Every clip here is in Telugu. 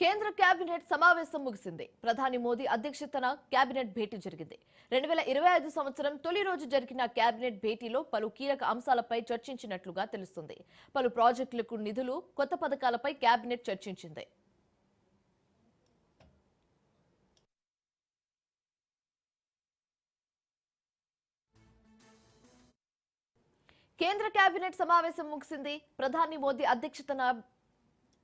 కేంద్ర కేబినెట్ సమావేశం ముగిసింది. ప్రధాని మోదీ అధ్యక్షతన కేబినెట్ భేటీ జరిగింది. రెండు వేల ఇరవై ఐదు సంవత్సరం తొలి రోజు జరిగిన కేబినెట్ భేటీలో పలు కీలక అంశాలపై చర్చించినట్లుగా తెలుస్తుంది. పలు ప్రాజెక్టులకు నిధులు కొత్త పథకాలపై కేబినెట్ చర్చించింది. కేంద్ర కేబినెట్ సమావేశం ముగిసింది. ప్రధాని మోదీ అధ్యక్షతన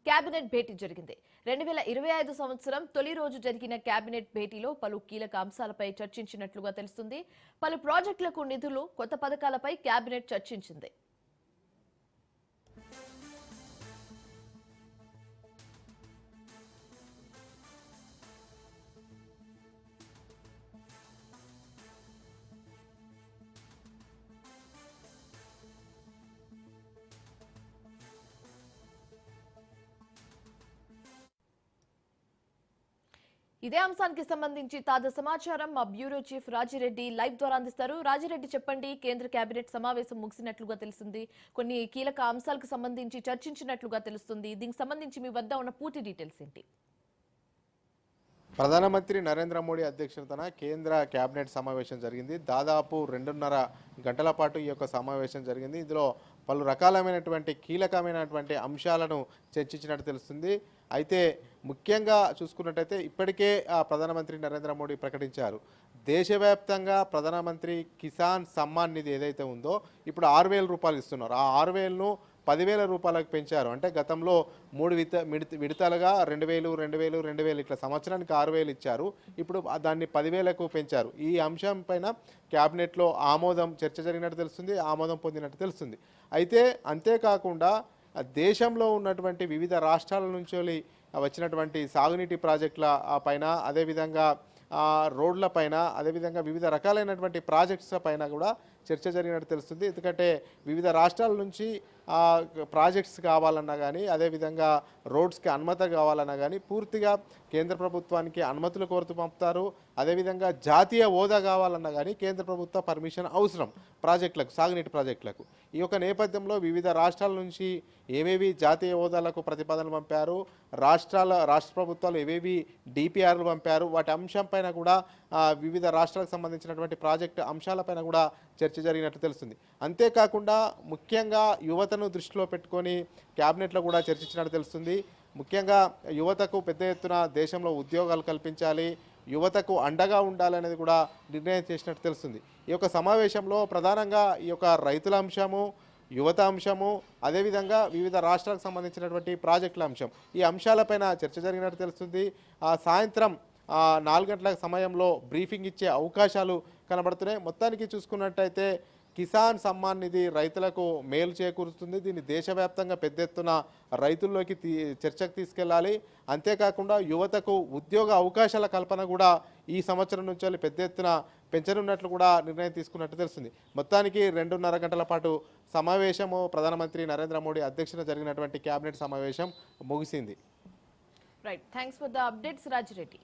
కేబినెట్ భేటీ జరిగింది. రెండు వేల ఇరవై ఐదు సంవత్సరం తొలి రోజు జరిగిన కేబినెట్ భేటీలో పలు కీలక అంశాలపై చర్చించినట్లుగా తెలుస్తుంది. పలు ప్రాజెక్టులకు నిధులు కొత్త పథకాలపై కేబినెట్ చర్చించింది. ఇదే అంశానికి సంబంధించి తాజా సమాచారం మా బ్యూరో చీఫ్ రాజిరెడ్డి లైవ్ ద్వారా అందిస్తారు. రాజిరెడ్డి చెప్పండి కేంద్ర కేబినెట్ సమావేశం ముగిసినట్లుగా తెలుస్తుంది. కొన్ని కీలక అంశాలకు సంబంధించి చర్చించినట్లుగా తెలుస్తుంది. దీనికి సంబంధించి మీ వద్ద ఉన్న పూర్తి డీటెయిల్స్ ఏంటి? ప్రధానమంత్రి నరేంద్ర మోడీ అధ్యక్షతన కేంద్ర కేబినెట్ సమావేశం జరిగింది. దాదాపు రెండున్నర గంటల పాటు ఈ యొక్క సమావేశం జరిగింది. ఇందులో పలు రకాలమైనటువంటి కీలకమైనటువంటి అంశాలను చర్చించినట్టు తెలుస్తుంది. అయితే ముఖ్యంగా చూసుకున్నట్టయితే ఇప్పటికే ఆ ప్రధానమంత్రి నరేంద్ర మోడీ ప్రకటించారు. దేశవ్యాప్తంగా ప్రధానమంత్రి కిసాన్ సమ్మాన్ నిధి ఏదైతే ఉందో ఇప్పుడు ఆరు వేల రూపాయలు ఇస్తున్నారు. ఆ ఆరు వేలను పదివేల రూపాయలకు పెంచారు. అంటే గతంలో మూడు విత మిడత విడతలుగా రెండు వేలు రెండు వేలు రెండు వేలు ఇట్లా సంవత్సరానికి ఆరు వేలు ఇచ్చారు. ఇప్పుడు దాన్ని పదివేలకు పెంచారు. ఈ అంశం పైన క్యాబినెట్లో ఆమోదం చర్చ జరిగినట్టు తెలుస్తుంది ఆమోదం పొందినట్టు తెలుస్తుంది. అయితే అంతేకాకుండా దేశంలో ఉన్నటువంటి వివిధ రాష్ట్రాల నుంచి వచ్చినటువంటి సాగునీటి ప్రాజెక్టుల పైన అదేవిధంగా రోడ్ల పైన అదేవిధంగా వివిధ రకాలైనటువంటి ప్రాజెక్ట్స్ పైన కూడా చర్చ జరిగినట్టు తెలుస్తుంది. ఎందుకంటే వివిధ రాష్ట్రాల నుంచి ప్రాజెక్ట్స్ కావాలన్నా కానీ అదేవిధంగా రోడ్స్కి అనుమతి కావాలన్నా కానీ పూర్తిగా కేంద్ర ప్రభుత్వానికి అనుమతులు కోరుతూ పంపుతారు. అదేవిధంగా జాతీయ హోదా కావాలన్నా కానీ కేంద్ర ప్రభుత్వ పర్మిషన్ అవసరం ప్రాజెక్టులకు సాగునీటి ప్రాజెక్టులకు. ఈ యొక్క నేపథ్యంలో వివిధ రాష్ట్రాల నుంచి ఏవేవి జాతీయ హోదాలకు ప్రతిపాదనలు పంపారు రాష్ట్రాల రాష్ట్ర ప్రభుత్వాలు ఏవేవి డిపిఆర్లు పంపారు వాటి అంశంపైన కూడా వివిధ రాష్ట్రాలకు సంబంధించినటువంటి ప్రాజెక్టు అంశాలపైన కూడా చర్చ జరిగినట్లు తెలుస్తుంది. అంతేకాకుండా ముఖ్యంగా యువతను దృష్టిలో పెట్టుకొని క్యాబినెట్లో కూడా చర్చించినట్టు తెలుస్తుంది. ముఖ్యంగా యువతకు పెద్ద ఎత్తున దేశంలో ఉద్యోగాలు కల్పించాలి యువతకు అండగా ఉండాలనేది కూడా నిర్ణయం చేసినట్టు తెలుస్తుంది. ఈ యొక్క సమావేశంలో ప్రధానంగా ఈ యొక్క రైతుల అంశము యువత అంశము అదేవిధంగా వివిధ రాష్ట్రాలకు సంబంధించినటువంటి ప్రాజెక్టుల అంశం. ఈ అంశాలపైన చర్చ జరిగినట్టు తెలుస్తుంది. ఆ సాయంత్రం నాలుగు గంటల సమయంలో బ్రీఫింగ్ ఇచ్చే అవకాశాలు కనబడుతున్నాయి. మొత్తానికి చూసుకున్నట్టయితే కిసాన్ సమ్మాన్ నిధి రైతులకు మేలు చేకూరుస్తుంది. దీన్ని దేశవ్యాప్తంగా పెద్ద ఎత్తున రైతుల్లోకి తీ చర్చకు తీసుకెళ్ళాలి. అంతేకాకుండా యువతకు ఉద్యోగ అవకాశాల కల్పన కూడా ఈ సంవత్సరం నుంచి వెళ్ళి పెద్ద ఎత్తున పెంచనున్నట్లు కూడా నిర్ణయం తీసుకున్నట్టు తెలుస్తుంది. మొత్తానికి రెండున్నర గంటల పాటు సమావేశము. ప్రధానమంత్రి నరేంద్ర మోడీ అధ్యక్షతన జరిగినటువంటి కేబినెట్ సమావేశం ముగిసింది. Right thanks for the updates Rajireddy